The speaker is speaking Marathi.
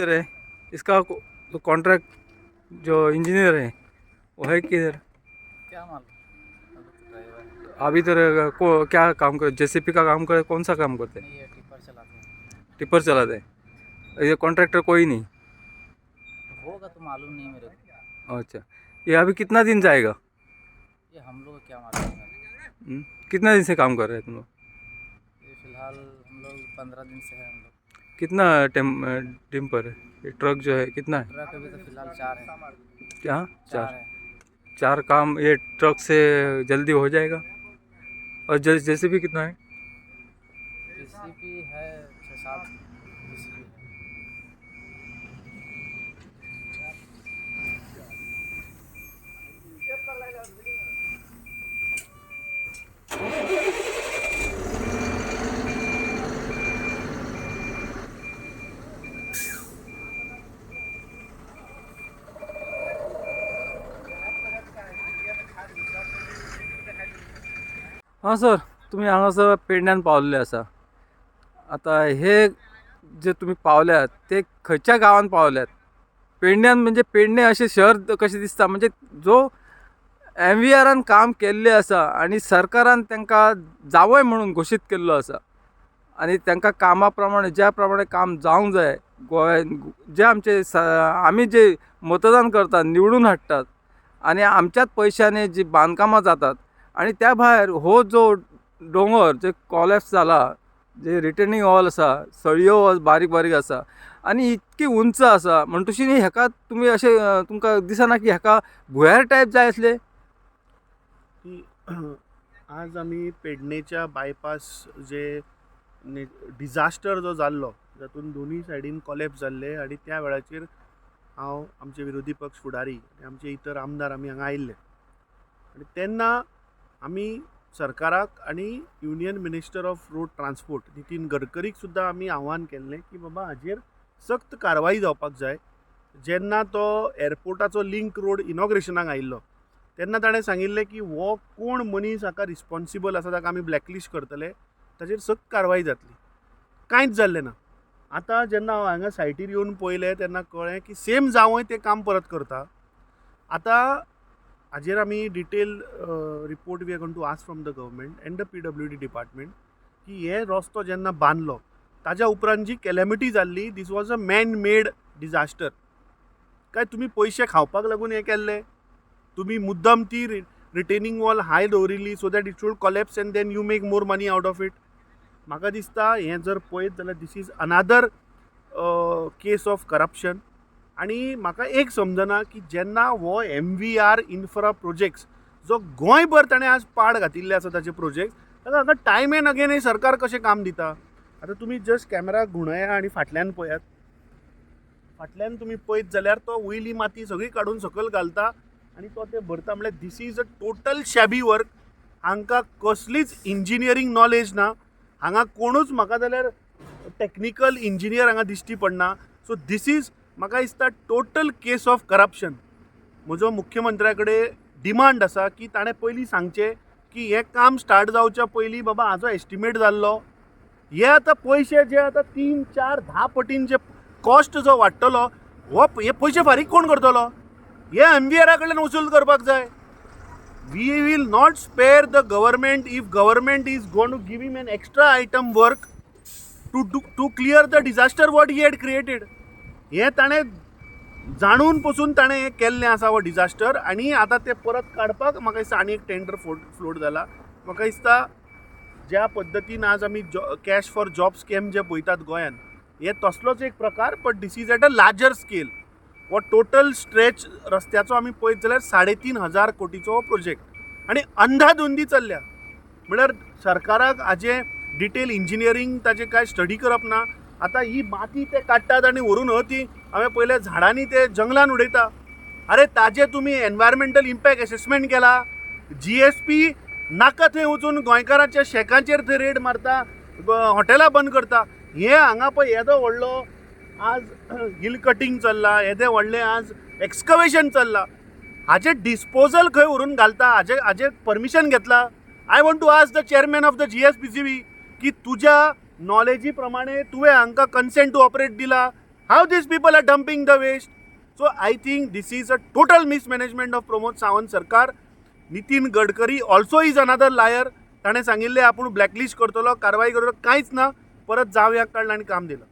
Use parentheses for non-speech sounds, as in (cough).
है। इसका कॉन्ट्रैक्ट जो इंजीनियर है वो है किधर? क्या मालूम? अभी तो इधर को क्या काम कर? जेसीपी का काम करे? कौन सा काम करते? हैं टिप्पर चलाते हैं। हैं। ये कॉन्ट्रैक्टर कोई नहीं। होगा तो मालूम नहीं मेरे को। अच्छा। ये अभी कितना दिन जाएगा? ये हम लोग क्या मालूम हम्म? कितना दिन से काम कर रहे हैं तुम लोग? ये फ़िलहाल हम लोग पंद्रह दिन से है हम लोग। कितना टेम पर है? ये ट्रक जो है कितना है? ट्रक अभी तो फ़िलहाल चार है। क्या? चार। चार है। चार काम ये ट्रक से जल्दी हो जाएगा? और जैसे भी कितना है? जेसीपी है छः सात। हां सर तुम्ही हांगासर पेडण्यान पावल्ले आसा आता हे जे तुम्ही पावल्यात ते खंयच्या गांवांत पावल्यात पेडण्यान म्हणजे पेडणे अशें शहर कशें दिसता म्हणजे जो एम व्ही आरान काम केल्लें आसा आनी सरकारान तांकां जावंय म्हणून घोशीत केल्लो आसा आनी तांकां कामा प्रमाणे ज्या प्रमाणे काम जावंक जाय गोंयान जे आमचे स आमी जे मतदान करतात निवडून हाडटात आनी आमच्याच पयशांनी जी बांदकामां जातात आणि त्या भायर हो जो डोंगर जे कॉलॅप्स जाला जे रिटर्निंग वॉल आसा सळयो बारीक बारीक आसा आनी इतकी उंच आसा म्हणटशी न्ही हेका तुमी अशें तुमकां दिसना की हेका भुयार टायप जाय आसले (clears throat) आज आमी पेडणेच्या बायपास जे डिजास्टर जो जाल्लो जातून दोनूय सायडीन कॉलेप्स जाल्ले आनी त्या वेळाचेर हांव आमचे विरोधी पक्ष फुडारी आनी आमचे इतर आमदार आमी हांगा आयिल्ले. आनी तेन्ना आमी सरकाराक आनी union minister of road transport Nitin गडकरीक सुद्दां आमी आव्हान केल्लें की बाबा हाजेर सक्त कारवाई जावपाक जाय. जेन्ना तो एअरपोर्टाचो लिंक रोड इनॉग्रेशनाक आयिल्लो तेन्ना ताणें सांगिल्लें की हो कोण मनीस हाका रिस्पॉन्सिबल आसा ताका आमी ब्लॅकलिस्ट करतले ताचेर सक्त कारवाई जातली. कांयच जाल्लें ना. आतां जेन्ना हांव हांगा सायटीर येवन पळयलें तेन्ना कळ्ळें की सेम जावंय तें काम परत करता. आतां हाजेर आमी detail report we are gone to ask from the government and the P W D department की हे रस्तो जेन्ना बांदलो ताज्या उपरांत जी कॅलेमिटी जाल्ली this was a man made disaster काय तुमी पयशे खावपाक लागून हें केल्लें? तुमी मुद्दम ती रिटेनिंग वॉल हाय दवरिल्ली so that it should collapse and then you make more money out of it म्हाका दिसता हें जर पळयत जाल्यार this is another case of corruption आनी म्हाका एक समजना की जेन्ना हो M V R infra projects जो गोंयभर ताणें आज पाड घातिल्ले आसा ताचे प्रोजेक्ट ताका आतां टायम एन अगेन हे सरकार कशें काम दिता? आतां तुमी जस्ट कॅमेरा घुंवया आनी फाटल्यान पळयात. फाटल्यान तुमी पळयत जाल्यार तो वयली माती सगळी काडून सकयल घालता आनी तो ते भरता म्हळ्यार this is a total shabby work हांकां कसलीच इंजिनियरींग नॉलेज ना. हांगा कोणूच म्हाका जाल्यार टॅक्निकल इंजिनियर हांगा दिश्टी पडना. सो दीस इज म्हाका दिसता टोटल केस ऑफ करप्शन म्हजो मुख्यमंत्र्या कडेन डिमांड आसा की ताणें पयलीं सांगचें की हें काम स्टार्ट जावच्या पयलीं बाबा हाजो एस्टिमेट जाल्लो हे आतां पयशे जे आतां तीन चार धा पटीन जे कॉस्ट जो वाडटलो हो हे पयशे फारीक कोण करतलो? हे एम बी आरा कडल्यान वसूल करपाक जाय. We will not spare the government if government is gone to give him an extra item work to to to clear the disaster what he had created हें ताणें जाणून पसून ताणें हें केल्लें आसा हो डिजास्टर आनी आतां तें परत काडपाक म्हाका दिसता आनी एक टेंडर फ्लोट फ्लोट जाला. म्हाका दिसता ज्या पद्दतीन आज आमी जॉ कॅश फॉर जॉब स्कॅम जे पळयतात गोंयांत हे तसलोच एक प्रकार but this is at a larger scale हो टोटल स्ट्रेच रस्त्याचो आमी पळयत जाल्यार साडे तीन हजार कोटीचो हो प्रोजेक्ट आनी अंधाधुंदी चल्ल्या. म्हळ्यार सरकाराक हाजें डिटेल इंजिनियरींग ताजें कांय स्टडी करप ना आतां ही माती ते काडटात आनी व्हरून ती हांवें पयलें झाडांनी ते जंगलान उडयता. अरे ताजें तुमी एनवायरमेंटल इम्पॅक्ट एसेसमेंट केला. जी एस पी नाका थंय वचून गोंयकारांच्या शेकांचेर थंय रेड मारता हॉटेलां बंद करता. हे हांगा पळय येदो व्हडलो आज (clears throat) हिल कटींग चल्ला येदें व्हडलें आज एक्सकवेशन चल्ला. हाचे डिस्पोजल खंय व्हरून घालता हाजे हाजे परमिशन घेतला. I want to ask the chairman of the G S P C B की तुज्या नॉलेजी प्रमाणे तुवें हांकां कन्सेंट टू ऑपरेट दिला. How this people are dumping the waste so I think this is a total mismanagement of Pramod Sawant सरकार. Nitin Gadkari also is another liar ताणें सांगिल्लें आपूण ब्लॅकलिस्ट करतलो कारवाय करतलो कांयच ना. परत जावयाक काडला आनी काम दिलं.